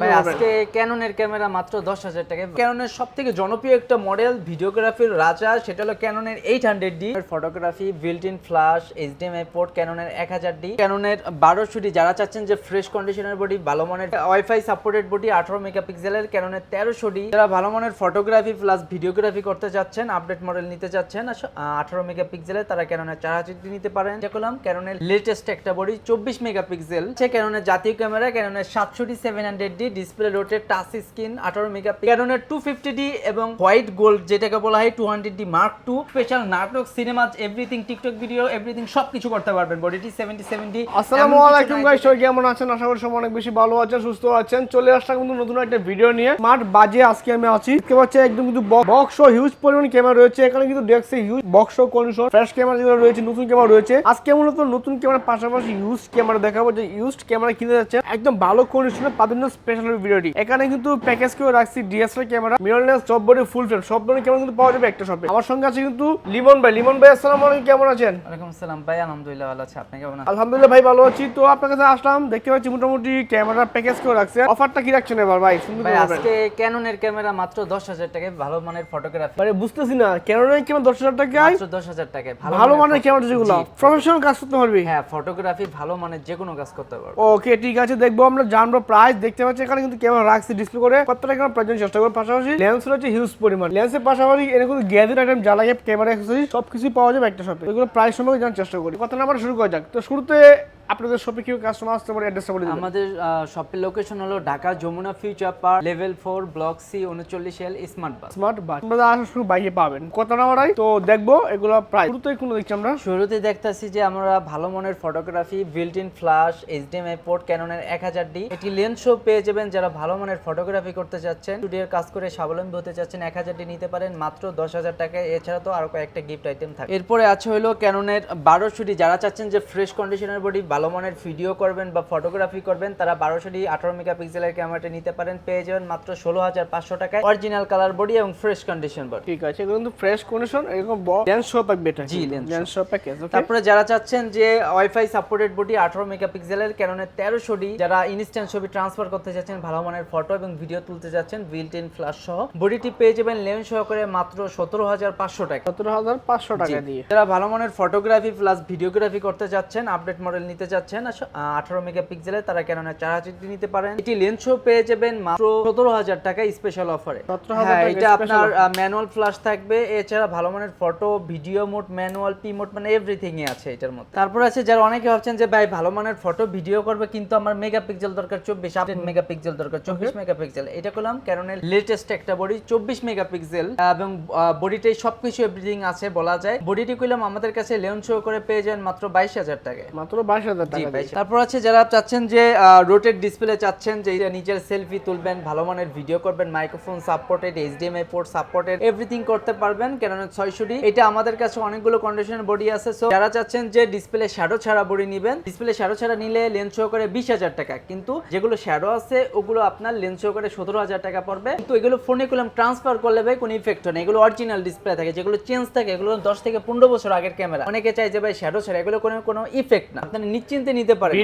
ভাই আজকে ক্যাননের ক্যামেরা মাত্র দশ হাজার টাকা। ক্যাননের সব থেকে জনপ্রিয় একটা মডেল ভিডিওগ্রাফির রাজা সেটা হলো ক্যাননের eight hundred D photography built in flash HDMI port ক্যাননের এক হাজার ডি ক্যাননের বারোশো ডি যারা চাচ্ছেন যে ফ্রেশ কন্ডিশনের বডি ভালো মানের ওয়াইফাই সাপোর্টেড বডি আঠারো মেগাপিক্সেলের ক্যাননের তেরোশো ডি যারা ভালো মানের ফটোগ্রাফি প্লাস ভিডিওগ্রাফি করতে চাচ্ছেন আপডেট মডেল নিতে চাচ্ছেন আঠারো মেগাপিক্সেলের তারা ক্যাননের চার হাজার ডি নিতে পারেন। দেখলাম ক্যাননের লেটেস্ট একটা বডি চব্বিশ মেগাপিক্সেল সে ক্যাননের জাতীয় ক্যামেরা ক্যাননের সাতশো D seven hundred D display rotated touch screen আঠারো মেগাপিক্সেল ক্যাননের টু ফিফটি ডি এবং হোয়াইট গোল্ড যেটাকে বলা হয় two hundred D mark two special নাটক cinema everything TikTok video everything সব কিছু করতে পারবেন। বডিটি সেভেন্টি সেভেন্টি আসসালামু আলাইকুম গাইস সবাই কেমন আছেন? আশা করি সবাই অনেক বেশি ভালো আছেন সুস্থ আছেন। চলে আসলাম কিন্তু নতুন একটা ভিডিও নিয়ে। স্মার্ট বাজে আজকে আমি আছি। দেখতে পাচ্ছি একদম কিন্তু বক্স ও হিউজ পরিমাণ ক্যামেরা রয়েছে। এখানে কিন্তু দেখছে হিউজ বক্স ও কন্ডিশন ফ্রেশ ক্যামেরা যেগুলো রয়েছে নতুন ক্যামেরা রয়েছে। আজকে মূলত নতুন ক্যামেরার পাশাপাশি ইউজ ক্যামেরা দেখাবো। যে ইউজ ক্যামেরা কিনে যাচ্ছে একদম ভালো কন্ডিশনে পাবেন স্পেশাল ভিডিওটি এখানে কিন্তু প্যাকেজ কেউ রাখছি ডিএসএলআর ক্যামেরা মিররলেস সব বডি ফুল ফ্রেম সব ধরনের ক্যামেরা কিন্তু পাওয়া যাবে একটা শপে আমার সঙ্গে আছে কিন্তু লিমন ভাই। লিমন ভাই আসসালামু আলাইকুম কেমন আছেন? ওয়ালাইকুম আসসালাম ভাই আলহামদুলিল্লাহ ভালো আছে। আপনি কেমন আছেন? আলহামদুলিল্লাহ ভাই ভালো আছি। তো আপনার কাছে আসলাম দেখতে পাচ্ছি মোটামুটি ক্যামেরার প্যাকেজ কেউ রাখছে। অফারটা কি রাখছেন এবার ভাই? শুনতে ভাই আজকে ক্যাননের ক্যামেরা মাত্র দশ হাজার টাকায় ভালো মানের ফটোগ্রাফি মানে বুঝতেছি না কেন ক্যামেরা দশ হাজার টাকায়? মাত্র দশ হাজার টাকায় ভালো মানের ক্যামেরা যেগুলো। প্রফেশনাল কাজ করতে পারবি হ্যাঁ ফটোগ্রাফি ভালো মানের যে কোনো কাজ করতে পারব। ওকে ঠিক আছে দেখব আমরা জানব প্রাইস দেখতে পাচ্ছি এখানে কিন্তু ক্যামেরা ডিসপ্লে করে ক্যামেরা প্রয়োজন চেষ্টা করব। পাশাপাশি লেন্স রয়েছে হিউজ পরিমাণ। লেন্সের পাশাপাশি এর কিন্তু গ্যাজেট আইটেম যা লাগে ক্যামেরা সব কিছু পাওয়া যাবে একটা শপে এগুলো প্রাইস সম্পর্কে জানার চেষ্টা করি। কত নাম্বার শুরু করা যাক। তো শুরুতে আপনাদের শপে কি কাস্টমার আসতে পারে অ্যাড্রেসটা বলে আমাদের শপের লোকেশন হলো Dhaka Jamuna future park level four block C উনচল্লিশ এল স্মার্ট বাস স্মার্ট বাস আপনারা আসলে শুধু বাইকে পাবেন। কত নাম্বার তো দেখব এগুলো প্রাইস শুরুতেই কোনো দেখছি আমরা। শুরুতে দেখতাছি যে আমরা ভালো মনের photography built in flash HDMI port ক্যাননের এক হাজার ডি এটি লেন্স শো পেয়ে যাবেন যারা ভালো মানের ফটোগ্রাফি করতে চাচ্ছেন। স্টুডিওর কাজ করে স্বাবলম্বী হতে চাচ্ছেন এক হাজার ডি নিতে পারেন মাত্র দশ হাজার টাকায়। এছাড়া তো আরও কয়েকটা গিফট আইটেম থাকে। এরপরে আছে হলো ক্যাননের বারোশো ডি যারা চাচ্ছেন যে ফ্রেশ কন্ডিশনের বডি ভালো মানের ভিডিও করবেন বা ফটোগ্রাফি করবেন তারা বারোশো ডি আঠারো মেগাপিক্সেলের ক্যামেরাটা নিতে পারেন পেয়ে যাবেন মাত্র ষোলো হাজার পাঁচশো টাকায় অরিজিনাল কালার বডি এবং ফ্রেশ কন্ডিশন বডি ঠিক আছে কিন্তু ফ্রেশ কন্ডিশন এরকম লেন্স শো প্যাক বেটার জি, লেন্স শো প্যাকেজ তারপরে যারা চাচ্ছেন যে ওয়াইফাই সাপোর্টেড বডি আঠারো মেগাপিক্সেলের ক্যাননের তেরোশো ডি যারা ইনস্ট্যান্ট ছবি ট্রান্সফার করতে চাচ্ছেন ভালো মানের ফটো এবং ভিডিও তুলতে যাচ্ছেন বিল্ট ইন ফ্ল্যাশ সহ বডিটি পেয়ে যাবেন লেন্স সহকারে মাত্র সতেরো হাজার পাঁচশো টাকা। সতেরো হাজার পাঁচশো টাকা দিয়ে। যারা ভালো মানের ফটোগ্রাফি প্লাস ভিডিওগ্রাফি করতে চাচ্ছেন আপডেট মডেল নিতে চাচ্ছেন। আঠারো মেগাপিক্সেলের তারা ক্যাননের চার হাজার নিতে পারেন। এটি লেন্সও পেয়ে যাবেন মাত্র সতেরো হাজার টাকা স্পেশাল অফারে হ্যাঁ এটা আপনার ম্যানুয়াল ফ্ল্যাশ থাকবে। এছাড়া ভালো মানের photo video mode manual P mode মানে এভরিথিং এ আছে এটার মধ্যে। তারপর আছে যারা অনেকে ভাবছেন যে ভাই ভালো মানের ফটো ভিডিও করবে কিন্তু আমার মেগাপিক্সেল দরকার চব্বিশ আপডেট মেগাপিক্সেল দরকার চব্বিশ মেগাপিক্সেল এটা করলাম ক্যাননের লেটেস্ট একটা বডি চব্বিশ মেগাপিক্সেল এবং বডিটাই সবকিছু এভরিথিং আছে বলা যায়। বডিটি করলাম আমাদের কাছে লেন শো করে পেয়ে যান মাত্র বাইশ হাজার টাকায়। মাত্র বাইশ হাজার টাকা। তারপর আছে যারা চাচ্ছেন যে রোটেট ডিসপ্লে চাচ্ছেন যে নিজের সেলফি তুলবেন ভালো মানের ভিডিও করবেন microphone supported HDMI port supported everything করতে পারবেন। ক্যাননের ছয়শো ডি এটা আমাদের কাছে অনেকগুলো কন্ডিশনের বডি আছে। সো যারা চাচ্ছেন যে ডিসপ্লে শ্যাডো ছাড়া বডি নেবেন ডিসপ্লে শ্যাডো ছাড়া নিলে লেন্স করে বিশ হাজার টাকা। কিন্তু যেগুলো শ্যাডো আছে ওগুলো আপনার লেন্স করে সতেরো হাজার টাকা পড়বে। কিন্তু এগুলো ফোনে করলাম ট্রান্সফার করলে ভাই কোনো ইফেক্ট হয় না। এগুলো অরিজিনাল ডিসপ্লে থাকে যেগুলো চেঞ্জ থাকে এগুলো দশ থেকে পনেরো বছর আগের ক্যামেরা অনেকে চাই যে ভাই শ্যাডো ছাড়া এগুলো কোনো কোনো ইফেক্ট না। আপনি নিশ্চিন্তে নিতে পারেন।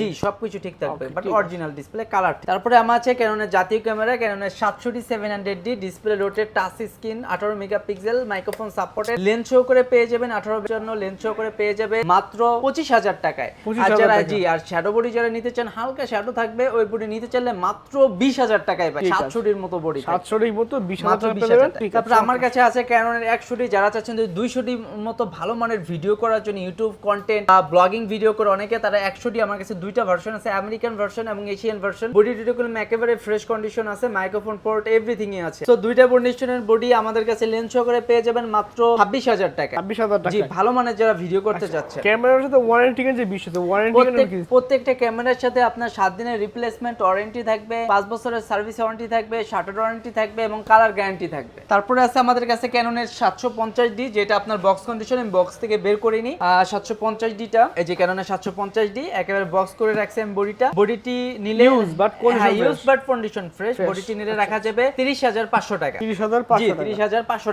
জি সবকিছু ঠিক থাকবে। বাট অরিজিনাল ডিসপ্লে কালার তারপরে আমার আছে ক্যাননের জাতীয় ক্যামেরা ক্যাননের সাতশো D seven hundred D display rotated touch screen আঠারো megapixel microphone supported lens show করে পেয়ে যাবেন আঠারো জন্য লেন্স শো করে পেয়ে যাবে মাত্র পঁচিশ হাজার টাকায়। আর যারা জি আর শ্যাডো বডি যারা নিতে চান হালকা শ্যাডো থাকবে ওই বডি নিতে চাইলে মাত্র বিশ হাজার টাকায় ঠিক আছে। মতো বডি সাতশো এর মতো বিশ হাজার। তারপরে আমার কাছে আছে ক্যাননের একশো ডি যারা চাচ্ছেন যে দুইশো ডি মতো ভালো মানের ভিডিও করার জন্য ইউটিউব কন্টেন্ট ব্লগিং ভিডিও করে অনেকে তারা একশো ডি আমার কাছে দুইটা ভার্সন আছে আমেরিকান ভার্সন এবং এশিয়ান ভার্সন বডি টিডিগুলো একেবারে ফ্রেশ কন্ডিশন আছে মাইক্রোফোন পোর্ট এভরিথিং আছে। তো দুইটা কন্ডিশনের বডি আমাদের কাছে লেন্স করে পেয়ে যাবেন মাত্র ছাব্বিশ হাজার টাকা। ছাব্বিশ হাজার টাকা জি ভালো মানের যারা ভিডিও করতে চাচ্ছে ক্যামেরার সাথে ওয়ারেন্টি যে বিশ হাজার ওয়ারেন্টি প্রত্যেকটা ক্যামেরার সাথে আপনার সাত দিনের রিপ্লেসমেন্ট ওয়ারেন্টি থাকবে পাঁচ বছরের সার্ভিস ওয়ারেন্টি থাকবে শাটার ওয়ারেন্টি থাকবে এবং কালার গ্যারান্টি থাকবে। তারপরে আছে আমাদের কাছে ক্যাননের সাতশো পঞ্চাশ ডি যেটা আপনার বক্স কন্ডিশন আমি বক্স থেকে বের করিনি সাতশো পঞ্চাশ ডিটা এই যে ক্যাননের সাতশো পঞ্চাশ ডি একেবারে বক্স করে রাখছে আমি বডিটা। বডিটি নিলে but condition use but condition fresh বডিটি নিলে রাখা যাবে তিরিশ হাজার পাঁচশো টাকা। তিরিশ হাজার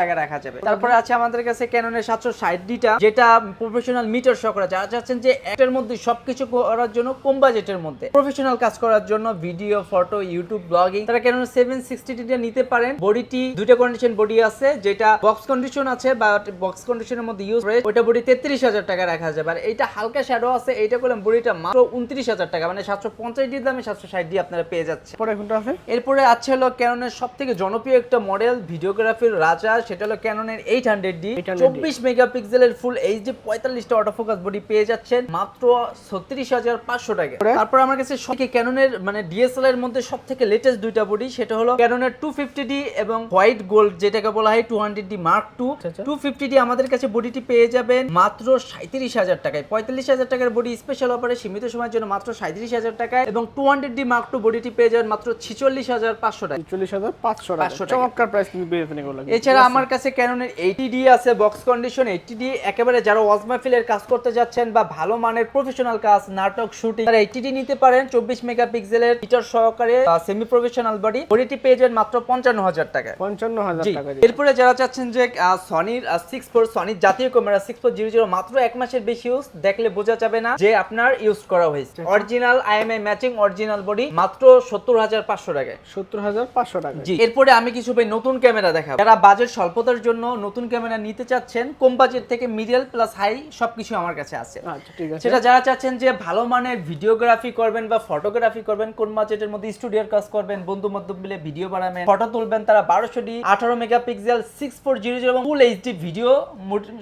টাকা। রাখা যাবে। তারপরে আছে আমাদের কাছে ক্যাননের সাতশো ষাট ডিটা যেটা প্রফেশনাল মিটার সহকারে যারা চাচ্ছেন যে একটার মধ্যে সবকিছু করার জন্য কম বাজেটের মধ্যে। প্রফেশনাল কাজ করার জন্য ভিডিও ফটো ইউটিউব ব্লগিং তারা ক্যানন সেভেন সিক্সটি ডিটা নিতে পারেন। বডিটি দুইটা কন্ডিশন বডি আছে যেটা বক্স কন্ডিশন আছে বা বক্স কন্ডিশনের মধ্যে ইউজ ওইটা বডি তেত্রিশ হাজার টাকা রাখা যাবে। আর এইটা হালকা শ্যাডো আছে এইটা করলাম বডিটা মাত্র উনত্রিশ হাজার টাকা মানে সাতশো পঞ্চাশ ডি দামে সাতশো ষাট ডি আপনারা পেয়ে যাচ্ছে পরে কোনটা আছে? এরপরে আছে হলো ক্যাননের সব থেকে জনপ্রিয় একটা মডেল ভিডিওগ্রাফির রাজা সেটা হলো ক্যাননের এইট হান্ড্রেড ডি 800D চব্বিশ মেগাপিক্সেলের ফুল এইচডি পঁয়তাল্লিশটা অটোফোকাস বডি পেয়ে যাচ্ছেন মাত্র ছত্রিশ হাজার পাঁচশো টাকা। তারপর আমার কাছে সব থেকে ক্যাননের মানে ডিএসএলআর এর মধ্যে সব থেকে লেটেস্ট দুইটা বডি সেটা হলো ক্যাননের টু ফিফটি ডি এবং হোয়াইট গোল্ড যেটাকে বলা হয় two hundred D mark two. Two fifty D আমাদের কাছে বডিটি পেয়ে যাবেন মাত্র সাঁত্রিশ হাজার টাকায় পঁয়তাল্লিশ হাজার টাকার বডি স্পেশাল অফারে সীমিত সময়ের জন্য মাত্র সাঁত্রিশ হাজার টাকায় এবং two hundred D mark two বডিটি পেয়ে যাবেন মাত্র ছিচল্লিশ হাজার পাঁচশো টাকা। চল্লিশ হাজার পাঁচশো টাকা। 500 টাকা। চমৎকার প্রাইস কিন্তু এগুলো এছাড়া আমার কাছে ক্যাননের এইটি ডি আছে বক্স কন্ডিশন এইটি ডি একেবারে যারা ওয়াজমাফিলের কাজ করতে যাচ্ছেন বা ভালো মানের প্রফেশনাল কাজ নাটক শুটিং তারা এইটি ডি নিতে পারেন চব্বিশ মেগাপিক্সেলের মিটার সহকারে সেমি প্রফেশনাল বডি বডিটি পেয়ে যাবেন মাত্র পঞ্চান্ন হাজার টাকা পঞ্চান্ন হাজার টাকা এরপরে যারা চাচ্ছেন যে সনির সিক্স ফোর সনির জাতীয় camera six four zero zero মাত্র এক মাসের বেশি ইউজ দেখলে বোঝা যাবে না যে আপনার ইউজ করা হয়েছে। Original IMEI matching original body মাত্র সত্তর হাজার পাঁচশো টাকায়। সত্তর হাজার পাঁচশো টাকা জি এরপরে আমি কিছু ভাই নতুন ক্যামেরা দেখাবো। যারা বাজেট স্বল্পতার জন্য নতুন ক্যামেরা নিতে চাচ্ছেন কম বাজেট থেকে মিডিয়াল প্লাস হাই সবকিছু আমার কাছে আছে। আচ্ছা আছে। সেটা যারা চাচ্ছেন যে ভালো মানের ভিডিওগ্রাফি করবেন বা ফটোগ্রাফি করবেন কোন বাজেটের মধ্যে স্টুডিওর কাজ করবেন বন্ধু বান্ধব মিলে ভিডিও বানাবেন ফটো তুলবেন তারা বারোশো ডি আঠারো megapixel six four zero zero এবং ফুল এইচডি ভিডিও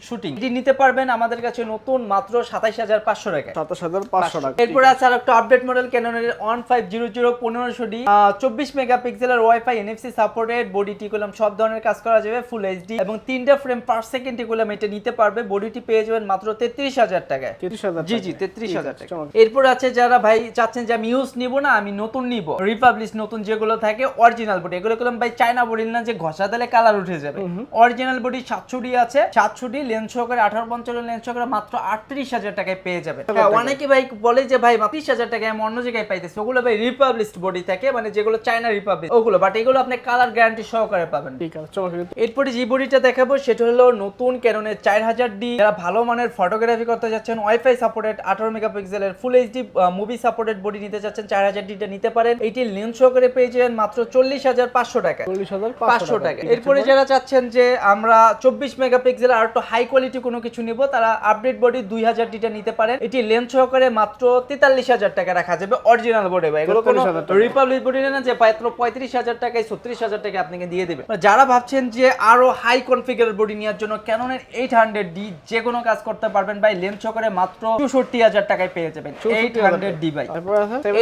শুটিং এটি নিতে পারবেন আমাদের কাছে নতুন মাত্র সাতাইশ হাজার পাঁচশো টাকা সাতাশ হাজার পাঁচশো টাকা। এরপরে আছে আর একটা আপডেট মডেল ক্যাননের ওয়ান ফাইভ জিরো জিরো পনেরোশো ডি চব্বিশ মেগাপিক্সেলের ওয়াইফাই এনএফসি সাপোর্টেড বডিটি করলাম সব ধরনের কাজ করা যাবে ফুল এইচডি এবং তিনটা ফ্রেম পার সেকেন্ডে করলাম এটা নিতে পারবে। বডিটি পেয়ে যাবেন মাত্র তেত্রিশ হাজার টাকায়। তিরিশ হাজার জি জি তেত্রিশ হাজার টাকা এরপর আছে যারা ভাই চাচ্ছেন যে আমি ইউজ নিব না আমি নতুন নিব। রিপাবলিশ নতুন যেগুলো থাকে অরিজিনাল বডি এগুলো করলাম ভাই চায়না বডি না যে ঘষা দিলে কালার উঠে যাবে। অরিজিনাল বডি সাতশো ডি আছে সাতশো ডি লেন্স সহকারে আঠারো পঞ্চান্ন লেন্স সহকারে মাত্র আটত্রিশ হাজার টাকায় পেয়ে যাবে হ্যাঁ, অনেকে ভাই বলে যে ভাই ত্রিশ হাজার টাকায় আমি অন্য জায়গায় পাইতেছি। ওগুলো ভাই রিপাবলিশ বডি থাকে মানে যেগুলো চায়না রিপাবলিশ ওগুলো। বাট এগুলো আপনি কালার গ্যারান্টি সহকারে পাবেন। ঠিক আছে এরপরে যে বডিটা দেখাবো সেটা হলো নতুন ক্যাননের চার হাজার ডি যারা ভালো মানের ফটোগ্রাফি করতে যাচ্ছেন ওয়াইফাই সাপোর্টেড আঠারো মেগাপিক্সেলের full HD movie supported body নিতে চাচ্ছেন চার হাজার ডিটা নিতে পারেন। এটি লেন্স সহকারে পেয়ে যাবেন মাত্র চল্লিশ হাজার পাঁচশো টাকা চল্লিশ হাজার পাঁচশো টাকা এরপরে যারা চাচ্ছেন যে আমরা চব্বিশ মেগাপিক্সেল আর একটু হাই কোয়ালিটি কোনো কিছু নিব তারা আপডেট বডি দুই হাজার ডিটা নিতে পারেন। এটি লেন্স সহকারে মাত্র তেতাল্লিশ হাজার টাকা রাখা যাবে অরিজিনাল বডি ভাই এগুলো কোনো রিপাবলিক বডি না যে মাত্র পঁয়ত্রিশ হাজার টাকায় ছত্রিশ হাজার টাকা আপনাকে দিয়ে দেবে। যারা ভাবছেন যে আরও হাই কনফিগার বডি নেওয়ার জন্য ক্যাননের এইট হান্ড্রেড ডি যে কোনো কাজ করতে পারবেন ভাই লেন্স সহকারে মাত্র চৌষট্টি হাজার টাকায় পেয়ে যাবেন এইট হান্ড্রেড ডি ভাই।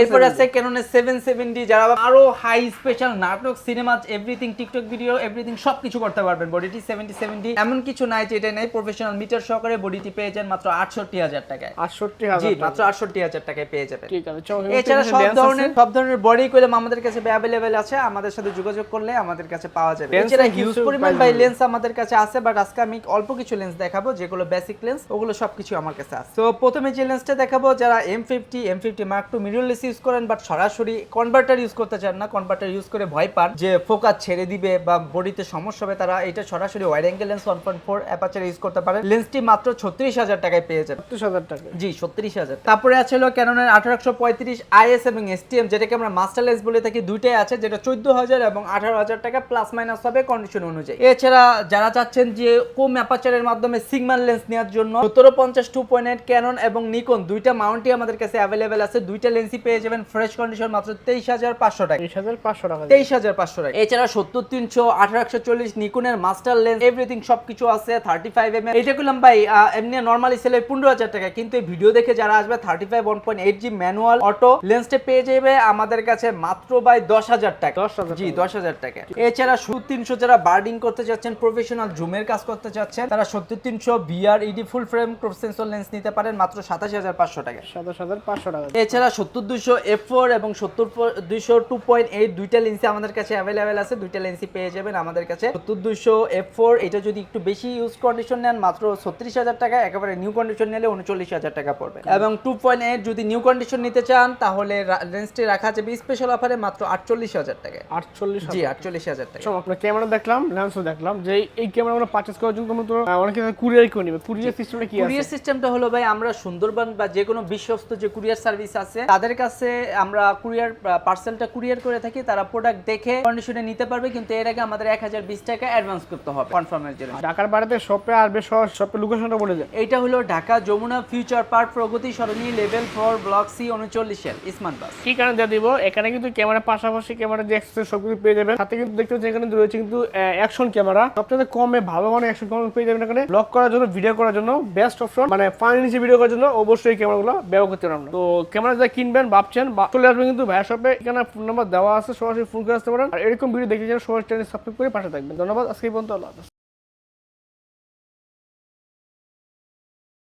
এরপর আছে ক্যাননের সেভেন সেভেন্টি যারা আরও হাই স্পেশাল নাটক cinema everything TikTok video everything সবকিছু করতে পারবেন। বডিটি সেভেন্টি সেভেন্টি এমন কিছু নাই যে এটা নেই। প্রফেশনাল মিটার সহকারে বডিটি পেয়ে যান মাত্র আটষট্টি হাজার টাকায়। আটষট্টি জি হাজার মাত্র আটষট্টি হাজার টাকায় পেয়ে যাবেন। ঠিক আছে এছাড়া সব ধরনের সব ধরনের বডি কলম আমাদের কাছে অ্যাভেলেবেল আছে। আমাদের সাথে যোগাযোগ করলে আমাদের কাছে পাওয়া যাবে। এছাড়া হিউজ পরিমাণ বাই লেন্স আমাদের কাছে আছে বাট আজকে আমি অল্প কিছু লেন্স দেখাবো যেগুলো বেসিক লেন্স ওগুলো সবকিছু আমার কাছে আছে। তো প্রথমে যে লেন্সটা দেখাবো যারা M fifty M fifty mark two mirrorless use করেন বাট সরাসরি কনভার্টার ইউজ করতে চান না কনভার্টার ইউজ করে ভয় পান যে ফোকাস ছেড়ে দিবে বা বডিতে সমস্যা হবে তারা এটা সরাসরি wide angle lens one point four aperture use করতে পারেন। লেন্সটি মাত্র ছত্রিশ হাজার টাকায় পেয়ে যাবে ছত্রিশ হাজার টাকা। জি ছত্রিশ হাজার তারপরে আছে হলো ক্যাননের আঠারোশো পঁয়ত্রিশ আইএস এবং এসটিএম যেটাকে আমরা মাস্টার লেন্স বলে থাকি দুইটাই আছে যেটা চোদ্দ হাজার এবং আঠারো হাজার টাকা প্লাস মাইনাস হবে কন্ডিশন অনুযায়ী। এছাড়া যারা চাচ্ছেন যে কম অ্যাপাচারের মাধ্যমে সিগমাল লেন্স নেওয়ার জন্য সতেরো পঞ্চাশ টু পয়েন্ট এইট ক্যানন এবং নিকন দুইটা মাউন্টই আমাদের কাছে অ্যাভেলেবেল আছে। দুইটা লেন্সই পেয়ে যাবেন ফ্রেশ কন্ডিশন মাত্র তেইশ হাজার পাঁচশো টাকা। তেইশ হাজার পাঁচশো টাকা। তেইশ হাজার পাঁচশো টাকা। এছাড়া সত্তর তিনশো আঠারো একশো চল্লিশ নিকুনের মাস্টার লেন্স এভরিথিং সবকিছু আছে থার্টি ফাইভ এম এটা করলাম ভাই এমনি নর্মালি সেলে পনেরো হাজার টাকা। কিন্তু এই ভিডিও দেখে যারা আসবে thirty five one point eight G manual auto লেন্সটা পেয়ে যাবে আমাদের কাছে মাত্র ভাই দশ হাজার টাকা। 10,000 জি দশ হাজার টাকা। এছাড়া শুধু তিনশো যারা বার্ডিং করতে চাচ্ছেন প্রফেশনাল জুমের কাজ করতে চাচ্ছেন তারা সত্তর তিনশো VR ED full frame sensor lens নিতে পারেন মাত্র সাতাশ হাজার পাঁচশো টাকা। সাতাশ হাজার পাঁচশো টাকা। এছাড়া সত্তর দুশো এফ ফোর এবং সত্তর দুইশো টু পয়েন্ট এইট দুইটা লেন্সই আমাদের কাছে অ্যাভেলেবেল আছে। দুইটা লেন্সই পেয়ে যাবেন আমাদের কাছে। সত্তর দুশো এফ ফোর এটা যদি একটু বেশি ইউজ কন্ডিশন নেন মাত্র ছত্রিশ হাজার টাকা। একেবারে নিউ কন্ডিশন নিলে উনচল্লিশ হাজার টাকা পড়বে। এবং টু পয়েন্ট এইট যদি নিউ কন্ডিশন নিতে চান তাহলে রেঞ্জটি রাখা যাবে স্পেশাল অফারে মাত্র আটচল্লিশ হাজার টাকা আটচল্লিশ জি আটচল্লিশ হাজার টাকা আপনার ক্যামেরা দেখলাম লেন্সও দেখলাম যে এই ক্যামেরাগুলো পারচেজ করার জন্য তো অনেকে কুরিয়ার করে নেবে। কুরিয়ার সিস্টেমটা কি কুরিয়ার সিস্টেমটা হলো ভাই আমরা সুন্দরবন বা যে কোনো বিশ্বস্ত যে কুরিয়ার সার্ভিস আছে তাদের কাছে আমরা কুরিয়ার পার্সেলটা কুরিয়ার করে থাকি তারা প্রোডাক্ট দেখে কন্ডিশনে নিতে পারবে কিন্তু এর আগে আমাদের এক হাজার বিশ টাকা অ্যাডভান্স করতে হবে কনফার্মের জন্য। ঢাকার বাড়িতে শপে আসবে শপের লোকেশনটা বলে দেয় এইটা হলো Dhaka Jamuna future park Progoti Sarani level four block C উনচল্লিশের smart বাস। কি কারণে দিব? এখানে কিন্তু ক্যামেরা পাশাপাশি ক্যামেরা যে অ্যাক্সেসরি সবকিছু পেয়ে যাবেন। সাথে কিন্তু দেখতে পাচ্ছেন এখানে রয়েছে কিন্তু অ্যাকশন ক্যামেরা। সবচেয়ে কমে ভালো মানের অ্যাকশন ক্যামেরা পেয়ে যাবেন এখানে। ব্লক করার জন্য ভিডিও করার জন্য বেস্ট অপশন মানে ফাইন নিচে ভিডিও করার জন্য অবশ্যই ক্যামেরাগুলো ব্যবহার করতে পারেন তো ক্যামেরা যা কিনবেন, ভাবছেন, বা চলে আসবেন কিন্তু ভাইয়া শপে এখানে ফোন নাম্বার দেওয়া আছে, সরাসরি ফোন করে আসতে পারেন। আর এরকম ভিডিও দেখতে চান সরাসরি চ্যানেল সাবস্ক্রাইব করে পাশে থাকবেন। ধন্যবাদ, আজকে পর্যন্ত, আল্লাহ।